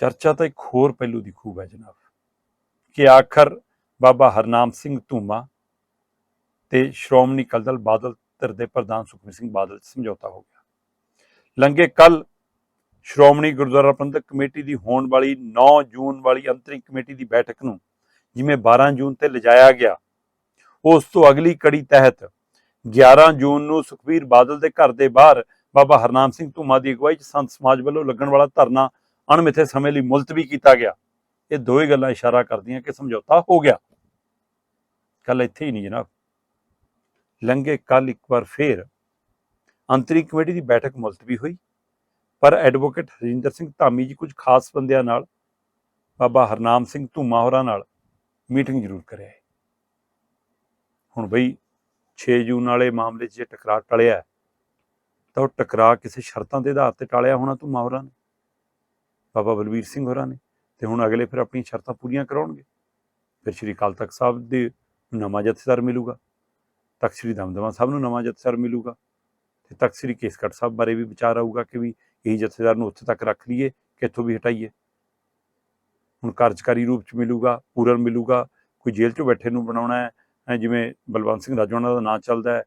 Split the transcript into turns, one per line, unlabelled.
ਚਰਚਾ ਤਾਂ ਇੱਕ ਹੋਰ ਪਹਿਲੂ ਦੀ ਖੂਬ ਹੈ ਜਨਾਬ, ਕਿ ਆਖਰ ਬਾਬਾ ਹਰਨਾਮ ਸਿੰਘ ਧੂਮਾ ਤੇ ਸ਼੍ਰੋਮਣੀ ਅਕਾਲੀ ਦਲ ਬਾਦਲ ਧਿਰ ਦੇ ਪ੍ਰਧਾਨ ਸੁਖਬੀਰ ਸਿੰਘ ਬਾਦਲ ਸਮਝੌਤਾ ਹੋ ਗਿਆ। ਲੰਘੇ ਕੱਲ ਸ਼੍ਰੋਮਣੀ ਗੁਰਦੁਆਰਾ ਪ੍ਰਬੰਧਕ ਕਮੇਟੀ ਦੀ ਹੋਣ ਵਾਲੀ 9 ਜੂਨ ਵਾਲੀ ਅੰਤਰਿੰਗ ਕਮੇਟੀ ਦੀ ਬੈਠਕ ਨੂੰ ਜਿਵੇਂ 12 ਜੂਨ ਤੇ ਲਿਜਾਇਆ ਗਿਆ, ਉਸ ਤੋਂ ਅਗਲੀ ਕੜੀ ਤਹਿਤ 11 ਜੂਨ ਨੂੰ ਸੁਖਬੀਰ ਬਾਦਲ ਦੇ ਘਰ ਦੇ ਬਾਹਰ ਬਾਬਾ ਹਰਨਾਮ ਸਿੰਘ ਧੂਮਾ ਦੀ ਅਗਵਾਈ 'ਚ ਸੰਤ ਸਮਾਜ ਵੱਲੋਂ ਲੱਗਣ ਵਾਲਾ ਧਰਨਾ ਅਣਮਿੱਥੇ ਸਮੇਂ ਲਈ ਮੁਲਤਵੀ ਕੀਤਾ ਗਿਆ। ਇਹ ਦੋਵੇਂ ਗੱਲਾਂ ਇਸ਼ਾਰਾ ਕਰਦੀਆਂ ਕਿ ਸਮਝੌਤਾ ਹੋ ਗਿਆ। ਕੱਲ ਇੱਥੇ ਹੀ ਨਹੀਂ ਜਨਾਬ। ਲੰਘੇ ਕੱਲ ਇੱਕ ਵਾਰ ਫੇਰ ਅੰਤਰਿਮ ਕਮੇਟੀ ਦੀ ਬੈਠਕ ਮੁਲਤਵੀ ਹੋਈ। ਪਰ ਐਡਵੋਕੇਟ ਹਰਿੰਦਰ ਸਿੰਘ ਧਾਮੀ ਜੀ ਕੁਝ ਖਾਸ ਬੰਦਿਆਂ ਨਾਲ, ਬਾਬਾ ਹਰਨਾਮ ਸਿੰਘ ਧੂਮਾ ਹੋਰਾਂ ਨਾਲ ਮੀਟਿੰਗ ਜ਼ਰੂਰ ਕਰਿਆ ਹੁਣ ਬਈ 6 ਜੂਨ ਵਾਲੇ ਮਾਮਲੇ 'ਚ ਜੇ ਟਕਰਾਅ ਟਲਿਆ ਤਾਂ ਉਹ ਟਕਰਾਅ ਕਿਸੇ ਸ਼ਰਤਾਂ ਦੇ ਆਧਾਰ ਤੇ ਟਾਲਿਆ ਹੋਣਾ ਧੂਮਾ ਹੋਰਾਂ ਨੇ। ਬਾਬਾ ਬਲਬੀਰ ਸਿੰਘ ਹੋਰਾਂ ਨੇ। ਤੇ ਹੁਣ ਅਗਲੇ ਫਿਰ ਆਪਣੀਆਂ ਸ਼ਰਤਾਂ ਪੂਰੀਆਂ ਕਰਾਉਣਗੇ। ਫਿਰ ਸ਼੍ਰੀ ਅਕਾਲ ਤਖਤ ਸਾਹਿਬ ਦੇ ਨਵਾਂ ਜਥੇਦਾਰ ਮਿਲੂਗਾ। ਤਖਤ ਸ਼੍ਰੀ ਦਮਦਮਾ ਸਾਹਿਬ ਨੂੰ ਨਵਾਂ ਜਥੇਦਾਰ ਮਿਲੂਗਾ। ਤੇ ਤਖਤ ਸ਼੍ਰੀ ਕੇਸਗੜ੍ਹ ਸਾਹਿਬ ਬਾਰੇ ਵੀ ਵਿਚਾਰ ਆਊਗਾ ਕਿ ਵੀ ਇਹੀ ਜਥੇਦਾਰ ਨੂੰ ਉੱਥੇ ਤੱਕ ਰੱਖ ਲਈਏ ਕਿ ਇੱਥੋਂ ਵੀ ਹਟਾਈਏ। ਹੁਣ ਕਾਰਜਕਾਰੀ ਰੂਪ ਚ ਮਿਲੂਗਾ, ਪੂਰਨ ਮਿਲੂਗਾ, ਕੋਈ ਜੇਲ੍ਹ 'ਚੋਂ ਬੈਠੇ ਨੂੰ ਬਣਾਉਣਾ ਹੈ ਜਿਵੇਂ ਬਲਵੰਤ ਸਿੰਘ ਰਾਜੋਣਾ ਦਾ ਨਾਂ ਚੱਲਦਾ ਹੈ।